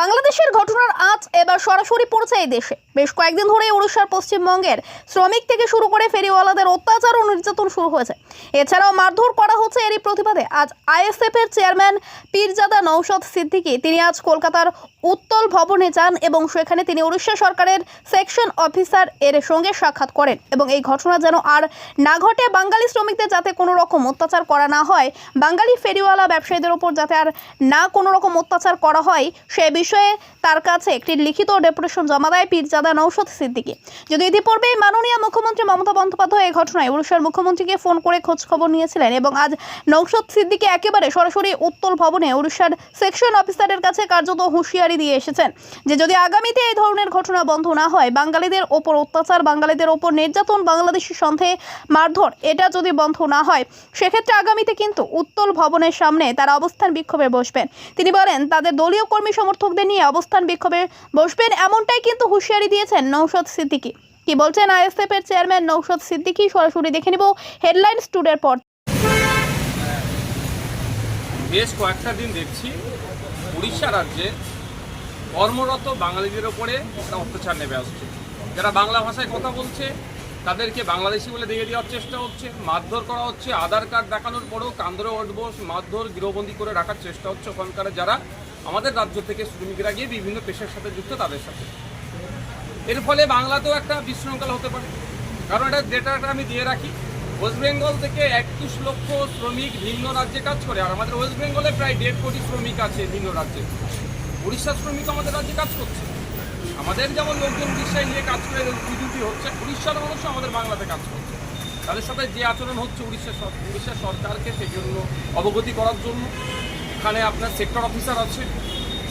বাংলাদেশের ঘটনার আজ এবার সরাসরি পড়ছে এই দেশে। বেশ কয়েকদিন ধরে উড়িষ্যার পশ্চিমবঙ্গের শ্রমিক থেকে শুরু করে ফেরিওয়ালাদের অত্যাচার ও নির্যাতন শুরু হয়েছে। এছাড়াও মারধর করা হচ্ছে এরই প্রতিবাদে। আজ আইএসএফ এর চেয়ারম্যান পীরজাদা নৌশদ সিদ্দিকী তিনি আজ কলকাতার উত্তল ভবনে যান এবং সেখানে তিনি উড়িষ্যা সরকারের সেকশন অফিসার এর সঙ্গে সাক্ষাৎ করেন এবং এই ঘটনা যেন আর না ঘটে, বাঙালি শ্রমিকদের যাতে কোনো রকম অত্যাচার করা না হয়, বাঙালি ফেরিওয়ালা ব্যবসায়ীদের ওপর যাতে আর না কোনো রকম অত্যাচার করা হয়, সে বিষয়ে তার কাছে একটি লিখিত ডেপুটেশন জমা দেয় পীরজাদা নৌশদ সিদ্দিকী। যদি ইতিপূর্বেই মাননীয় মুখ্যমন্ত্রী মমতা বন্দ্যোপাধ্যায় এই ঘটনায় উড়িষ্যার মুখ্যমন্ত্রীকে ফোন করে খোঁজ খবর নিয়েছিলেন এবং আজ নৌশদ সিদ্দিকী একেবারে সরাসরি উত্তল ভবনে উড়িষ্যার সেকশন অফিসারের কাছে কার্যত হুঁশিয়ারি দিয়ে এসেছেন যে যদি আগামীতে এই ধরনের ঘটনা বন্ধ না হয়, বাঙালিদের ওপর অত্যাচার, বাঙালিদের ওপর নির্যাতন, বাংলাদেশি সন্দেহে মারধর, এটা যদি বন্ধ না হয়, সেক্ষেত্রে আগামীতে কিন্তু উত্তল ভবনের সামনে তারা অবস্থান বিক্ষোভে বসবেন। তিনি বলেন, তাদের দলীয় কর্মী সমর্থকদের নিয়ে অবস্থান বিক্ষোভে বসবেন এমনটাই কিন্তু হুঁশিয়ারি দিয়েছেন নৌশদ সিদ্দিকী। কি বলছেন আইএসএফ এর চেয়ারম্যান নৌশদ সিদ্দিকী? সরাসরি দেখে নিব হেডলাইন স্টুডের পর। বেশ কয়েকটা দিন দেখছি উড়িষ্যা রাজ্যে কর্মরত বাঙালিদের ওপরে একটা অত্যাচার নেমে আসছে। যারা বাংলা ভাষায় কথা বলছে, তাদেরকে বাংলাদেশি বলে দিয়ে দেওয়ার চেষ্টা হচ্ছে, মারধর করা হচ্ছে, আধার কার্ড দেখানোর পরেও কান্দরে উঠবো মারধর, গৃহবন্দী করে রাখার চেষ্টা হচ্ছে ওখানকার যারা আমাদের রাজ্য থেকে শ্রমিকরা গিয়ে বিভিন্ন পেশার সাথে যুক্ত তাদের সাথে। এর ফলে বাংলাতেও একটা বিশৃঙ্খলা হতে পারে। কারণ এটা ডেটাটা আমি দিয়ে রাখি ওয়েস্ট বেঙ্গল থেকে একত্রিশ লক্ষ শ্রমিক ভিন্ন রাজ্যে কাজ করে, আর আমাদের ওয়েস্ট বেঙ্গলে প্রায় দেড় কোটি শ্রমিক আছে ভিন্ন রাজ্যে। উড়িষ্যার শ্রমিক আমাদের রাজ্যে কাজ করছে। আমাদের যেমন লোকজন উড়িষ্যায় নিয়ে কাজ করে ডিউটি হচ্ছে, উড়িষ্যার মানুষ আমাদের বাংলাতে কাজ করছে। তাদের সাথে যে আচরণ হচ্ছে উড়িষ্যা উড়িষ্যা সরকারকে সেই জন্য অবগতি করার জন্য। এখানে আপনার সেক্টর অফিসার আছে।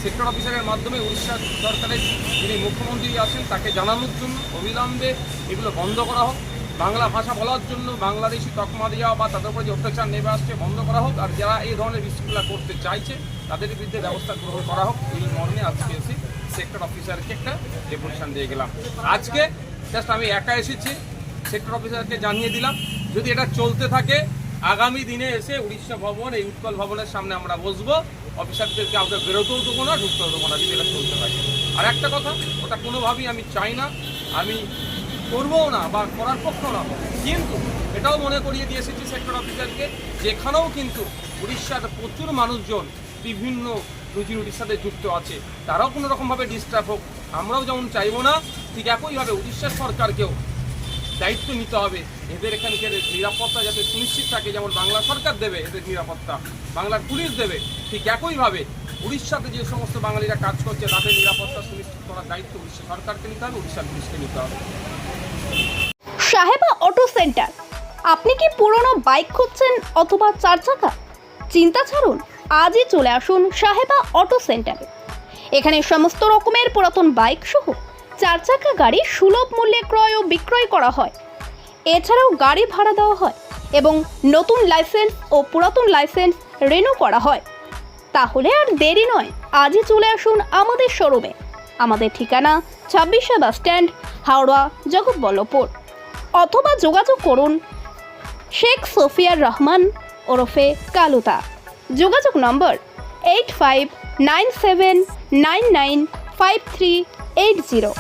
সেক্টর অফিসারের মাধ্যমে উড়িষ্যা সরকারের যিনি মুখ্যমন্ত্রী আছেন, তাকে জানানোর জন্য অবিলম্বে এগুলো বন্ধ করা হোক। বাংলা ভাষা বলার জন্য বাংলাদেশি তকমা দেওয়া বা তাদের উপরে যে অত্যাচার নেমে আসছে বন্ধ করা হোক। আর যারা এই ধরনের বিশৃঙ্খলা করতে চাইছে, তাদের বিরুদ্ধে ব্যবস্থা গ্রহণ করা হোক। এই মর্মে আজকে এসে সেক্টর অফিসারকে একটা ডেপুটেশন দিয়ে গেলাম। আজকে জাস্ট আমি একা এসেছি সেক্টর অফিসারকে জানিয়ে দিলাম। যদি এটা চলতে থাকে আগামী দিনে এসে উড়িষ্যা ভবন, এই উৎকল ভবনের সামনে আমরা বসবো। অফিসারদেরকে কাউকে বেরোতেও দেবো না, ঢুকতেও দেবো না, যদি এটা চলতে থাকে। আর একটা কথা, ওটা কোনোভাবেই আমি চাই না, আমি করবও না বা করার পক্ষও না। কিন্তু এটাও মনে করিয়ে দিয়ে এসেছি সেক্টর অফিসারকে যেখানেও কিন্তু উড়িষ্যার প্রচুর মানুষজন বিভিন্ন রুজি রুটির সাথে যুক্ত আছে, তারাও কোনো রকমভাবে ডিস্টার্ব হোক। আমরাও যেমন চাইব না, ঠিক একইভাবে উড়িষ্যার সরকারকেও দায়িত্ব নিতে হবে। এদের এখানকার নিরাপত্তা যাতে সুনিশ্চিত থাকে, যেমন বাংলা সরকার দেবে এদের নিরাপত্তা, বাংলার পুলিশ দেবে, ঠিক একইভাবে উড়িষ্যাতে যে সমস্ত বাঙালিরা কাজ করছে, তাদের নিরাপত্তা সুনিশ্চিত করার দায়িত্ব উড়িষ্যা সরকারকে নিতে হবে, উড়িষ্যার পুলিশকে নিতে হবে। সাহেবা অটো সেন্টার, আপনি কি পুরনো বাইক খুঁজছেন অথবা চার চাকা? চিন্তা ছাড়ুন, আজই চলে আসুন সাহেবা অটো সেন্টারে। এখানে সমস্ত রকমের পুরাতন বাইক সহ চার চাকা গাড়ি সুলভ মূল্যে ক্রয় ও বিক্রয় করা হয়। এছাড়াও গাড়ি ভাড়া দেওয়া হয় এবং নতুন লাইসেন্স ও পুরাতন লাইসেন্স রেনু করা হয়। তাহলে আর দেরি নয়, আজই চলে আসুন আমাদের শোরুমে। আমাদের ঠিকানা ছাব্বিশে বাস স্ট্যান্ড, হাওড়া, জগৎবল্লভপুর। অথবা যোগাযোগ করুন শেখ সোফিয়ার রহমান ওরফে কালুতা। যোগাযোগ নম্বর eight five nine seven nine nine five three eight zero.